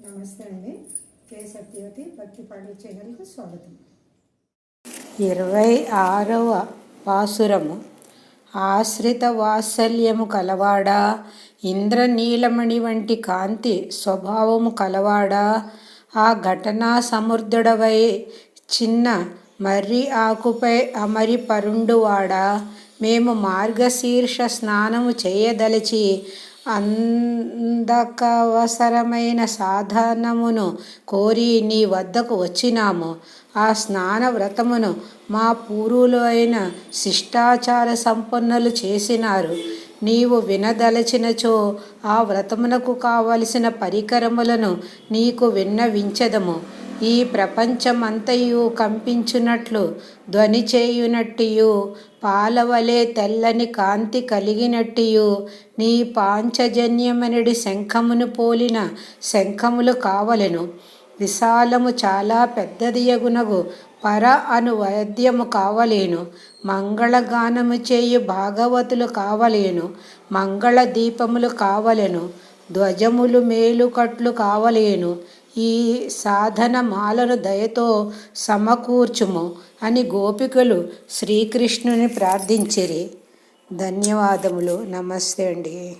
నమస్తే అండి. కే సత్యవతి భక్తి పాటల ఛానల్కు స్వాగతం. ఇరవై ఆరవ పాసురము. ఆశ్రిత వాత్సల్యము కలవాడా? ఇంద్రనీలమణి వంటి కాంతి స్వభావము కలవాడా? ఆ ఘటనా సమర్థుడవై చిన్న మర్రి ఆకుపై అమరి పరుండువాడా? మేము మార్గశీర్ష స్నానము చేయదలిచి అందకవసరమైన సాధనమును కోరి నీ వద్దకు వచ్చినాము. ఆ స్నాన వ్రతమును మా పూర్వులు అయిన శిష్టాచార సంపన్నులు చేసినారు. నీవు వినదలచినచో ఆ వ్రతమునకు కావలసిన పరికరములను నీకు విన్నవించదము. ఈ ప్రపంచమంతయు కంపించునట్లు ధ్వని చేయునట్టియు పాలవలే తెల్లని కాంతి కలిగినట్టియు నీ పాంచజన్యమనడి శంఖమును పోలిన శంఖములు కావలెను. విశాలము చాలా పెద్దదియగునగు పర అను వైద్యము కావలేను. మంగళగానము చేయు భాగవతులు కావలేను. మంగళ దీపములు కావలెను. ధ్వజములు మేలుకట్లు కావలేను. ఈ సాధన మాలను దయతో సమకూర్చుము అని గోపికలు శ్రీకృష్ణుని ప్రార్థించిరి. ధన్యవాదములు. నమస్తే అండి.